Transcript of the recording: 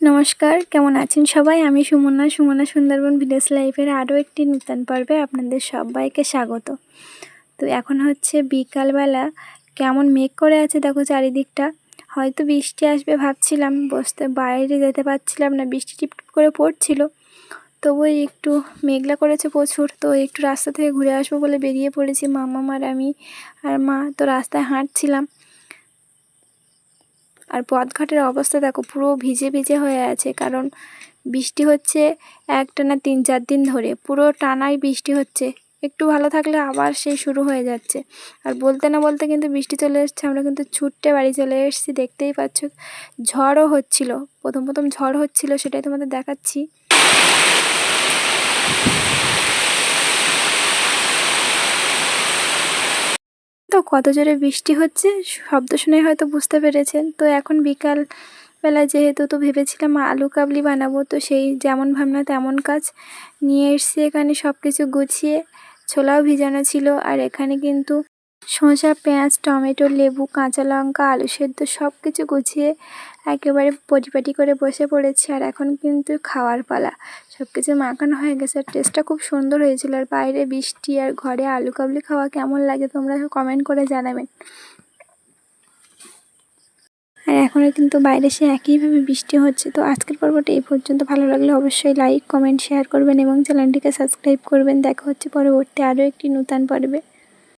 নমস্কার, কেমন আছেন সবাই? আমি সুমনা সুমনা সুন্দরবন ভিলেজ লাইফের আরও একটি নূতন পর্বে আপনাদের সবাইকে স্বাগত। তো এখন হচ্ছে বিকালবেলা, কেমন মেঘ করে আছে দেখো চারিদিকটা। হয়তো বৃষ্টি আসবে ভাবছিলাম, বসতে বাইরে যেতে পারছিলাম না, বৃষ্টি টিপটিপ করে পড়ছিল। তবুই একটু মেঘলা করেছে প্রচুর, তো একটু রাস্তা থেকে ঘুরে আসব বলে বেরিয়ে পড়েছি। মামা মার আমি আর মা তো রাস্তায় হাঁটছিলাম। আর পথঘাটের অবস্থা দেখো, পুরো ভিজে ভিজে হয়ে আছে। কারণ বৃষ্টি হচ্ছে একটানা তিন চার দিন ধরে। পুরো টানাই বৃষ্টি হচ্ছে। একটু ভালো থাকলে আবার সেই শুরু হয়ে যাচ্ছে। আর বলতে না বলতে কিন্তু বৃষ্টি চলে এসছে, আমরা কিন্তু ছুট্টে বাড়ি চলে এসেছি। দেখতেই পাচ্ছ, ঝড়ও হচ্ছিল। প্রথম প্রথম ঝড় হচ্ছিল, সেটাই তোমাদের দেখাচ্ছি। তো কত জোরে বৃষ্টি হচ্ছে? শব্দ শুনে হয়তো বুঝতে পেরেছেন। তো এখন বিকাল বেলা যেহেতু তো ভেবেছিলাম আলু কাবলি বানাবো, তো সেই যেমন ভাবনা তেমন কাজ নিয়ে এসছি এখানে সব কিছু গুছিয়ে, ছোলাও ভিজানো ছিল। আর এখানে কিন্তু শসা, পেঁয়াজ, টমেটো, লেবু, কাঁচা লঙ্কা, আলু সেদ্ধ সব কিছু গুছিয়ে একেবারে পরিপাটি করে বসে পড়েছি আর এখন কিন্তু খাওয়ার পালা। সব কিছু মাখানো হয়ে গেছে আর টেস্টটা খুব সুন্দর হয়েছিল আর বাইরে বৃষ্টি আর ঘরে আলু কাবলি খাওয়া কেমন লাগে তোমরা কমেন্ট করে জানাবেন। আর এখনও কিন্তু বাইরে সে একইভাবে বৃষ্টি হচ্ছে, তো আজকের পর্বটা এই পর্যন্ত। ভালো লাগলে অবশ্যই লাইক কমেন্ট শেয়ার করবেন এবং চ্যানেলটিকে সাবস্ক্রাইব করবেন। দেখা হচ্ছে পরবর্তী আরও একটি নূতন পর্বে।